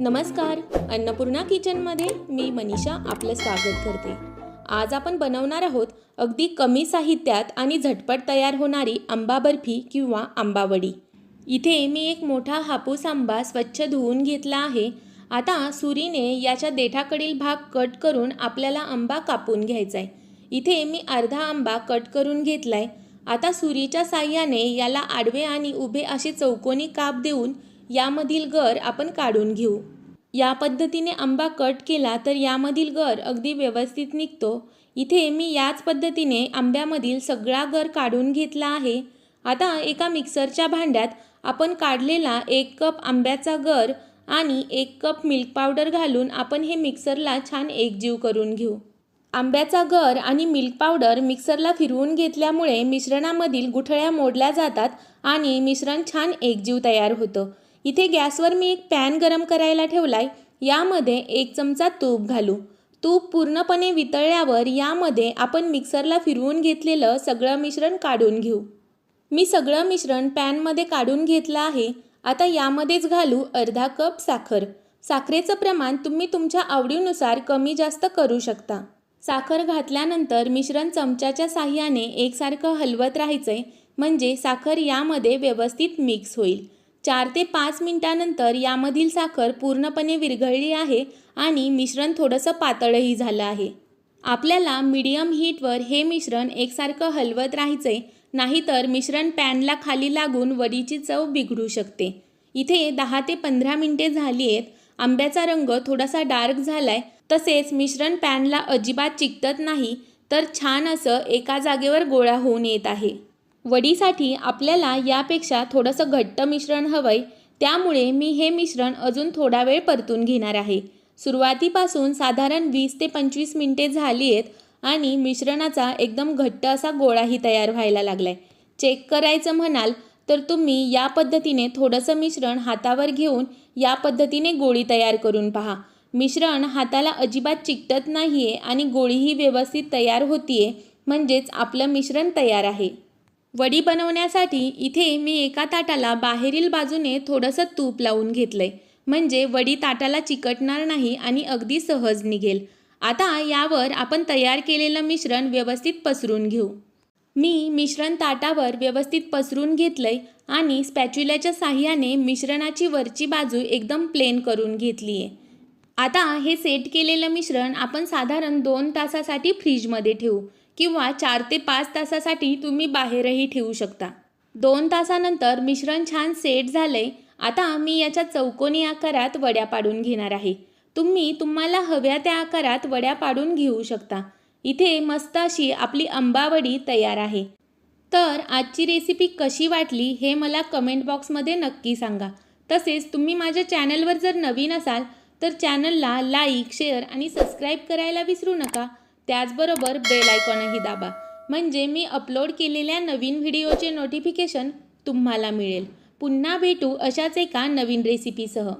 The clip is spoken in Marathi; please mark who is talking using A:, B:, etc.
A: नमस्कार अन्नपूर्णा किचनमध्ये मी मनीषा आपलं स्वागत करते. आज आपण बनवणार आहोत अगदी कमी साहित्यात आणि झटपट तयार होणारी आंबा बर्फी किंवा आंबावडी इथे मी एक मोठा हापूस आंबा स्वच्छ धुवून घेतला आहे. आता सुरीने याच्या देठाकडील भाग कट करून आपल्याला आंबा कापून घ्यायचा आहे इथे मी अर्धा आंबा कट करून घेतला आहे आता सुरीच्या साह्याने याला आडवे आणि उभे असे चौकोनी काप देऊन यामधील गर आपण काढून घेऊ. या पद्धतीने आंबा कट केला तर यामधील गर अगदी व्यवस्थित निघतो. इथे मी याच पद्धतीने आंब्यामधील सगळा गर काढून घेतला आहे. आता एका मिक्सरच्या भांड्यात आपण काढलेला एक कप आंब्याचा गर आणि एक कप मिल्क पावडर घालून आपण हे मिक्सरला छान एकजीव करून घेऊ. आंब्याचा गर आणि मिल्क पावडर मिक्सरला फिरवून घेतल्यामुळे मिश्रणामधील गुठळ्या मोडल्या जातात आणि मिश्रण छान एकजीव तयार होतं. इथे गॅसवर मी एक पॅन गरम करायला ठेवलाय यामध्ये एक चमचा तूप घालू. तूप पूर्णपणे वितळल्यावर यामध्ये आपण मिक्सरला फिरवून घेतलेलं सगळं मिश्रण काढून घेऊ. मी सगळं मिश्रण पॅनमध्ये काढून घेतलं आहे आता यामध्येच घालू अर्धा कप साखर. साखरेचं प्रमाण तुम्ही तुमच्या आवडीनुसार कमी जास्त करू शकता. साखर घातल्यानंतर मिश्रण चमच्याच्या साह्याने एकसारखं हलवत राहायचं आहे म्हणजे साखर यामध्ये व्यवस्थित मिक्स होईल. चार ते पाच मिनिटानंतर यामधील साखर पूर्णपणे विरघळली आहे आणि मिश्रण थोडंसं पातळही झालं आहे. आपल्याला मीडियम हीटवर हे मिश्रण एकसारखं हलवत राहायचंय नाहीतर मिश्रण पॅनला खाली लागून वडीची चव बिघडू शकते. इथे दहा ते पंधरा मिनिटे झाली आहेत. आंब्याचा रंग थोडासा डार्क झालाय. तसेच मिश्रण पॅनला अजिबात चिकटत नाही तर छान असं एका जागेवर गोळा होऊन येत आहे. वडीसाठी आपल्याला यापेक्षा थोडंसं घट्ट मिश्रण हवंय त्यामुळे मी हे मिश्रण अजून थोडा वेळ परतून घेणार आहे. सुरुवातीपासून साधारण वीस ते पंचवीस मिनिटे झाली आहेत आणि मिश्रणाचा एकदम घट्ट असा गोळाही तयार व्हायला लागला आहे चेक करायचं म्हणाल तर तुम्ही या पद्धतीने थोडंसं मिश्रण हातावर घेऊन या पद्धतीने गोळी तयार करून पहा. मिश्रण हाताला अजिबात चिकटत नाही आहे आणि गोळीही व्यवस्थित तयार होतीये म्हणजेच आपलं मिश्रण तयार आहे. वडी बनवण्यासाठी इथे मी एका ताटाला बाहेरील बाजूने थोडंसं तूप लावून घेतलंय. म्हणजे वडी ताटाला चिकटणार नाही आणि अगदी सहज निघेल. आता यावर आपण तयार केलेलं मिश्रण व्यवस्थित पसरून घेऊ. मी मिश्रण ताटावर व्यवस्थित पसरून घेतलंय आणि स्पॅच्युल्याच्या साह्याने मिश्रणाची वरची बाजू एकदम प्लेन करून घेतली आहे आता हे सेट केलेलं मिश्रण आपण साधारण दोन तासासाठी फ्रीजमध्ये ठेवू. किंवा चार ते पाच तासासाठी तुम्ही बाहेरही ठेवू शकता. दोन तासानंतर मिश्रण छान सेट झाले आता मी याच्या चौकोनी आकारात वड्या पाडून घेणार आहे. तुम्ही तुम्हाला हव्या त्या आकारात वड्या पाडून घेऊ शकता. इथे मस्त अशी आपली आंबावडी तयार आहे. तर आजची रेसिपी कशी वाटली हे मला कमेंट बॉक्समध्ये नक्की सांगा. तसेच तुम्ही माझ्या चॅनलवर जर नवीन असाल तर चॅनलला लाईक शेअर आणि सबस्क्राईब करायला विसरू नका. त्याचबरोबर बेल आयकॉनही दाबा. म्हणजे मी अपलोड केलेल्या नवीन व्हिडिओचे नोटिफिकेशन तुम्हाला मिळेल. पुन्हा भेटू अशाच एका नवीन रेसिपीसह.